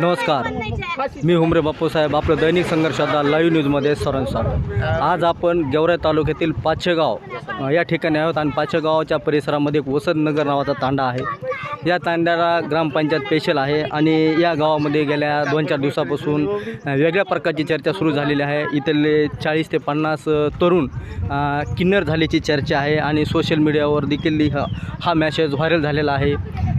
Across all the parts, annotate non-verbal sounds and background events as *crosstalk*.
नमस्कार. मी हुमरे बापूसाहेब आपलं दैनिक संघर्षाचा लाईव्ह न्यूजमध्ये सरण स्वागत. आज आपण गेवराई तालुक्यातील पाचेगाव या ठिकाणी आहोत आणि पाचेगावच्या परिसरामध्ये एक वसंतनगर नावाचा तांडा आहे. या तांड्याला ग्रामपंचायत स्पेशल आहे आणि या गावामध्ये गेल्या दोन चार दिवसापासून वेगळ्या प्रकारची चर्चा सुरू झालेली आहे. इथले चाळीस ते पन्नास तरुण किन्नर झाल्याची चर्चा आहे आणि सोशल मीडियावर देखील हा हा मॅसेज व्हायरल झालेला आहे.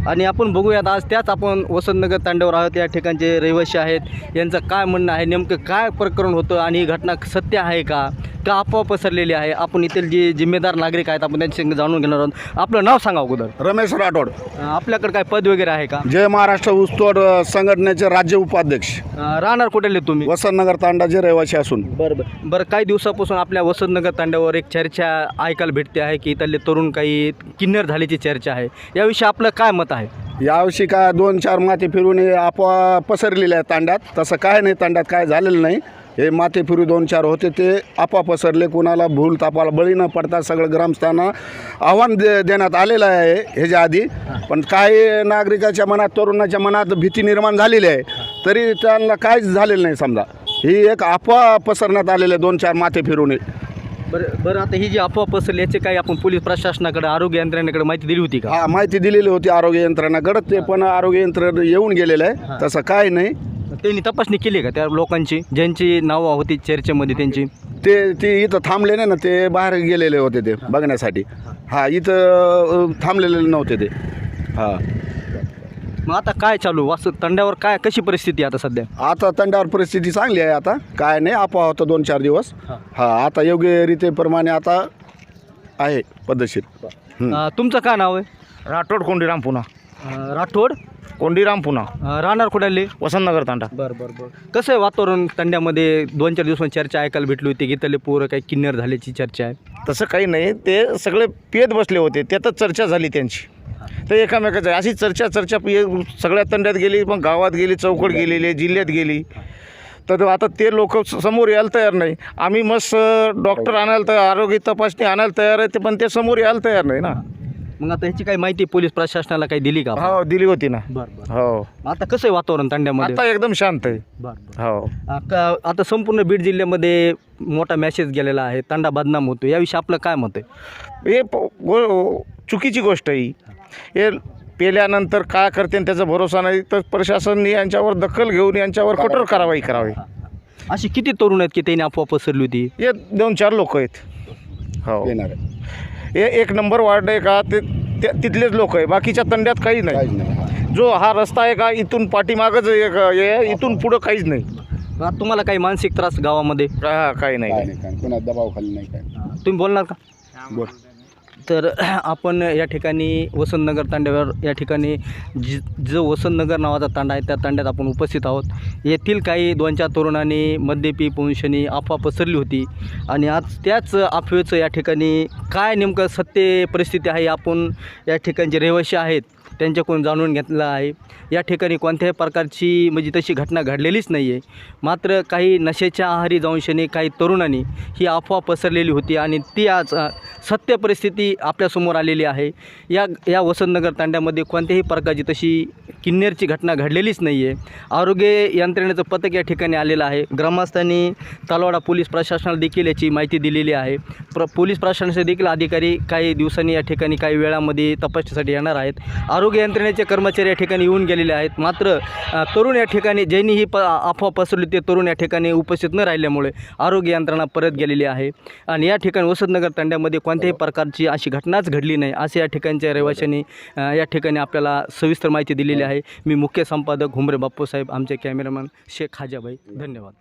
आणि आपण बघूयात आज त्याच आपण वसंतनगर तांड्यावर आहोत. या ठिकाणचे रहिवासी आहेत. यांचं काय म्हणणं आहे? नेमकं काय प्रकरण होतं? आणि ही घटना सत्य आहे का? का अफवा पसरलेली आहे. आपण इथले जे जिम्मेदार नागरिक आहेत आपण त्यांच्याशी जाणून घेणार आहोत. आपलं नाव सांगा अगोदर. रमेश राठोड. आपल्याकडे काय पद वगैरे आहे का? जय महाराष्ट्र ऊसतोड संघटनेचे राज्य उपाध्यक्ष. अं, राहणार कुठले तुम्ही? वसंतनगर तांडाचे रहिवासी असून. बरं बरं. बरं काही दिवसापासून आपल्या वसंतनगर तांड्यावर एक चर्चा ऐकायला भेटते आहे की इथले तरुण काही किन्नर झाल्याची चर्चा आहे. याविषयी आपलं काय मत आहे? यावर्षी काय दोन चार माती फिरून हे अफवा पसरलेल्या तांड्यात. तसं काय नाही तांड्यात काय झालेलं नाही. हे माते फिरू दोन चार होते ते अफवा पसरले. कुणाला भूल तापाला बळी न पडता सगळं ग्रामस्थांना आव्हान दे देण्यात आलेलं आहे ह्याच्या आधी. पण काही नागरिकाच्या मनात तरुणाच्या मनात भीती निर्माण झालेली आहे. तरी त्यांना काहीच झालेलं नाही समजा. ही एक अफवा पसरण्यात आलेली आहे दोन चार माथे फिरून. बरं बरं आता ही जी अफवा पसरली याची काही आपण पोलीस प्रशासनाकडे आरोग्य यंत्रणेकडे माहिती दिली होती का? हा माहिती दिलेली होती आरोग्य यंत्रणाकडे. ते पण आरोग्य यंत्रणा येऊन गेलेलं आहे. तसं काय नाही. त्यांनी तपासणी केली का त्या लोकांची? ज्यांची नावं होती चर्चेमध्ये त्यांची? ते ते इथं थांबले नाही ना ते बाहेर गेलेले होते ते बघण्यासाठी. हा इथं अ, थांबलेले नव्हते ते. हा. मग आता काय चालू? वास्तव तंड्यावर काय कशी परिस्थिती आहे आता सध्या? आता तंडावर परिस्थिती चांगली आहे आता. काय नाही अफवा होतं दोन चार दिवस. हा. हा आता योग्य रीतीप्रमाणे आता आहे पद्धतशीर. हं. अं, तुमचं काय नाव आहे? राठोड कोंडीराम पुन्हा अं, राठोड? कोंडीराम पुन्हा अं, राहणार कुठाले? वसंतनगर तांडा. बरं बरं बरं. कसं आहे वातावरण तंड्यामध्ये? दोन चार दिवसांनी चर्चा ऐकायला भेटली होती की त्याले पोरं काही किन्नर झाल्याची चर्चा आहे. तसं काही नाही ते सगळे पेत बसले होते त्यातच चर्चा झाली त्यांची. तर एकामेकाचं अशी चर्चा चर्चा ये- सगळ्या तंड्यात गेली पण गावात गेली चौकट गेलेली जिल्ह्यात गेली. तर आता ते लोक समोर यायला तयार नाही. आम्ही मस्त डॉक्टर आणायला तयार आरोग्य तपासणी आणायला तयार आहे ते पण ते समोर यायला तयार नाही ना. मग आता ह्याची काही माहिती पोलीस प्रशासनाला काही दिली का आपण? हो दिली होती ना. बरं बरं. हो. मग आता कसं आहे वातावरण तंड्यामध्ये आता एकदम शांत आहे. बरं बरं. हो. आता आता संपूर्ण बीड जिल्ह्यामध्ये मोठा मॅसेज गेलेला आहे तांडा बदनाम होतो याविषयी आपलं काय मत आहे? हे प- गो चुकीची गोष्ट आहे. ही हे पेल्यानंतर काय करते आणि त्याचा भरोसा नाही तर प्रशासनाने यांच्यावर दखल घेऊन यांच्यावर कठोर कारवाई करावी. अशी किती तरुण आहेत की त्यांनी अफवा पसरली होती? हे दोन चार लोक आहेत. हो. येणार आहे हे एक नंबर वार्ड आहे का? ते ते- तिथलेच लोक आहे. बाकीच्या तंड्यात काही काहीच नाही नाही हा. जो हा रस्ता आहे का इथून पाठीमागच एक हे आहे, इथून पुढं काहीच नाही. तुम्हाला काही मानसिक त्रास गावामध्ये? हा काही नाही. काय नाही काय कुणा दबाव खाली नाही काय तुम्ही बोलणार का? बोल. तर *clears throat* आपण या ठिकाणी वसंतनगर तांड्यावर या ठिकाणी जी जो वसंतनगर नावाचा तांडा आहे त्या तांड्यात आपण उपस्थित आहोत. येथील काही दोन चार तरुणांनी मद्यपी पोंशनी अफवा पसरली होती. आणि आज त्याच अफवेचं या ठिकाणी काय नेमकं सत्य परिस्थिती आहे आपण या ठिकाणचे रहिवासी आहेत त्यांच्याकडून जाणून घेतलं आहे. या ठिकाणी कोणत्याही प्रकारची म्हणजे तशी घटना घडलेलीच नाही आहे मात्र काही नशेच्या आहारी जाऊनशनी काही तरुणांनी ही अफवा पसरलेली होती आणि ती आज सत्य परिस्थिती आपल्यासमोर आलेली आहे. या या वसंतनगर तांड्यामध्ये कोणत्याही प्रकारची तशी किन्नेरची घटना घडलेलीच नाही आहे आरोग्य यंत्रणेचं पथक या ठिकाणी आलेलं आहे. ग्रामस्थांनी तलवाडा पोलीस प्रशासनाला देखील याची माहिती दिलेली आहे. प्र पोलीस प्रशासनाचे देखील अधिकारी काही दिवसांनी या ठिकाणी काही वेळामध्ये तपासणीसाठी येणार आहेत. आरोग्य यंत्रणेचे कर्मचारी या ठिकाणी येऊन गेलेले आहेत. मात्र तरुण या ठिकाणी ज्यांनी ही प अफवा पसरली ते तरुण या ठिकाणी उपस्थित न राहिल्यामुळे आरोग्य यंत्रणा परत गेलेली आहे. आणि या ठिकाणी वसंतनगर तांड्यामध्ये कोणत्याही प्रकारची अशी अशी घटनाच घडली नाही. असे या ठिकाणच्या रहिवाशांनी या ठिकाणी आपल्याला सविस्तर माहिती दिलेली आहे. मी मुख्य संपादक घुमरे बाप्पूसाहेब आमचे कॅमेरामॅन शेख खाजाबाई धन्यवाद.